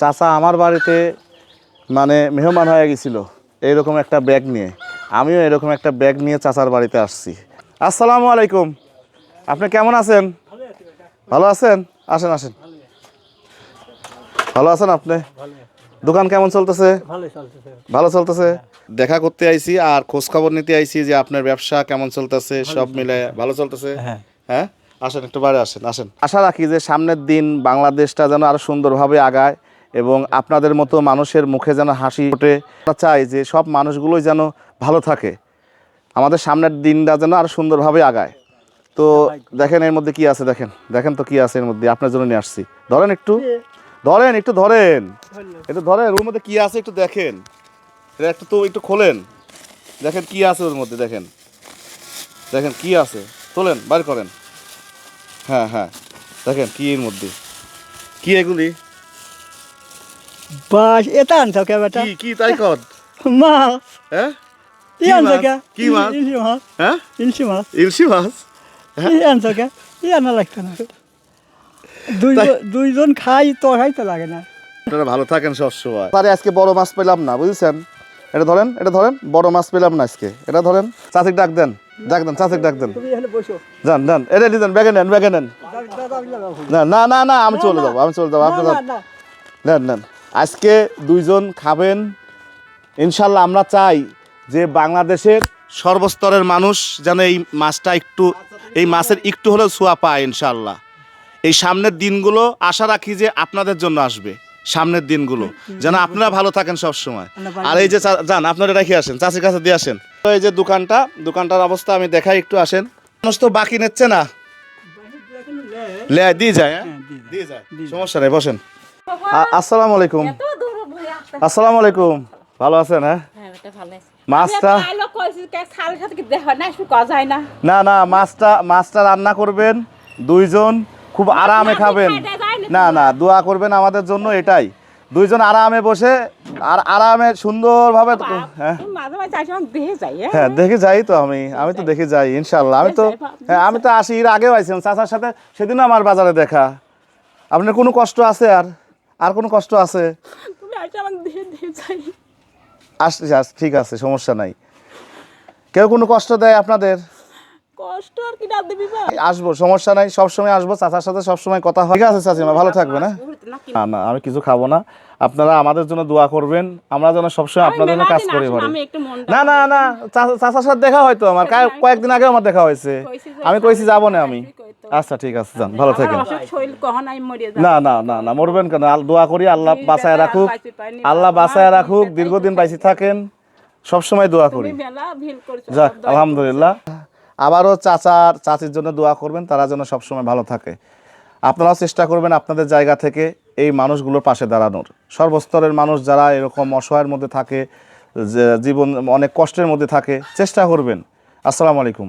চাচা আমার বাড়িতে মানে মেহমান হয়ে গেছিল। এইরকম একটা ব্যাগ নিয়ে। আমিও এরকম একটা ব্যাগ নিয়ে চাচার বাড়িতে আসছি। আসসালামু আলাইকুম। আপনি কেমন আছেন? ভালো আছেন? আসেন আসেন। ভালো আছেন আপনি? দোকান কেমন চলতেছে? ভালো চলতেছে? দেখা করতে আইছি আর খোঁজ খবর নিতে আইছি যে আপনার ব্যবসা কেমন চলতেছে সব মিলে ভালো চলতেছে? হ্যাঁ। হ্যাঁ? আসেন একটু বাইরে আসেন আসেন। আশা রাখি যে সামনের দিন বাংলাদেশটা যেন আরও সুন্দরভাবে আগায়। এবং আপনাদের মতো মানুষের মুখে যেন হাসি ওঠে চাই যে সব মানুষগুলোই যেন ভালো থাকে। আমাদের সামনের দিনটা যেন আরও সুন্দরভাবে আগায়। তো দেখেন এর মধ্যে কি আছে দেখেন। দেখেন তো কি আছে এর মধ্যে। আপনার জন্য নিয়ে আসছি। ধরেন একটু। ধরেন একটু ধরেন। একটু ধরেন ওর মধ্যে কি আছে একটু দেখেন। এটা একটু তো একটু খোলেন। দেখেন কি আছে ওর মধ্যে, দেখেন। দেখেন কি আছে। তোলেন বার করেন। হ্যাঁ হ্যাঁ। দেখেন কি এর মধ্যে। কি এগুলি? বাস এটা আনছো কে বেটা? কি কি তাই কর মাছ। হ্যাঁ? কি কি আনছো কে? কি মাছ? ইলশি মাছ। হ্যাঁ? ইলশি মাছ। ইলশি মাছ? কি আনছো কে? কি আনা লাগতো না? দুই দুইজন খাই তো খাইতে লাগে না। আপনারা ভালো থাকেন সবসময়। আরে আজকে বড় মাছ পেলাম না বুঝছেন? এটা ধরেন এটা ধরেন বড় মাছ পেলাম না আজকে। এটা ধরেন চাচিক ডাক দেন। ডাক দেন চাচিক ডাক দেন। তুমি এখানে যান যান। এটা নিয়ে যান ব্যাগে নেন ব্যাগে নেন। না না না না আমি চলে যাব আমি চলে যাব আপনি। নেন নেন। আজকে দুইজন খাবেন। ইনশাল্লাহ আমরা চাই যে বাংলাদেশের সর্বস্তরের মানুষ যেন এই মাছটা একটু এই মাছের একটু হলেও ছোঁয়া পায় ইনশাল্লাহ। এই সামনের দিনগুলো আশা রাখি যে আপনাদের জন্য আসবে সামনের দিনগুলো। যেন আপনারা ভালো থাকেন সব সময় আর এই যে যান আপনারা রেখে আসেন চাষির কাছে দিয়ে আসেন। তো এই যে দোকানটা দোকানটার অবস্থা আমি দেখাই একটু আসেন। মানুষ তো বাকি নিচ্ছে না। লে দিয়ে যায় হ্যাঁ? দিয়ে যায়। সমস্যা নেই বসেন। আসসালামু আলাইকুম। আসসালামু আলাইকুম। ভালো আছেন হ্যাঁ? হ্যাঁ মাছটা না না। মাছটা মাছটা রান্না করবেন দুইজন খুব আরামে খাবেন। না। না দোয়া করবেন আমাদের জন্য এটাই। দুইজন আরামে বসে আর আরামে সুন্দরভাবে হ্যাঁ। হ্যাঁ? হ্যাঁ দেখে যাই তো আমি। আমি তো দেখে যাই ইনশাল্লাহ আমি তো হ্যাঁ আমি তো আসি এর আগেও আইছিলাম। চাচার সাথে সেদিনও আমার বাজারে দেখা। আপনার কোনো কষ্ট আছে আর? আর কোনো কষ্ট আছে? তুমি আমাকে যাই। আসছি আস ঠিক আছে সমস্যা নাই। কেউ কোনো কষ্ট দেয় আপনাদের? কষ্ট আর কি না দিবি আসব সমস্যা নাই সবসময় আসব চাচার সাথে সবসময় কথা হয়। ঠিক আছে চাচিমা ভালো থাকবে না নাকি না আমি কিছু খাব না। আপনারা আমাদের জন্য দোয়া করবেন। আমরা যেন সবসময় আপনাদের জন্য কাজ করি মন না না না চাচার সাথে দেখা হয়তো আমার। কয়েকদিন আগে আমার দেখা হয়েছে। আমি কইছি যাব না আমি। আচ্ছা ঠিক আছে যান ভালো থাকেন। না না। না না মরবেন কেন? দোয়া করি আল্লাহ বাঁচায় রাখুক। আল্লাহ বাঁচায় রাখুক। দীর্ঘদিন। বাইসে থাকেন। সবসময় দোয়া করি। যাক আলহামদুলিল্লাহ। আবারও চাচার চাচির জন্য দোয়া করবেন তারা যেন সবসময় ভালো থাকে। আপনারাও চেষ্টা করবেন আপনাদের জায়গা থেকে এই মানুষগুলোর পাশে দাঁড়ানোর। সর্বস্তরের মানুষ যারা এরকম অসহায়ের মধ্যে থাকে জীবন অনেক কষ্টের মধ্যে থাকে, চেষ্টা করবেন। আসসালামু আলাইকুম।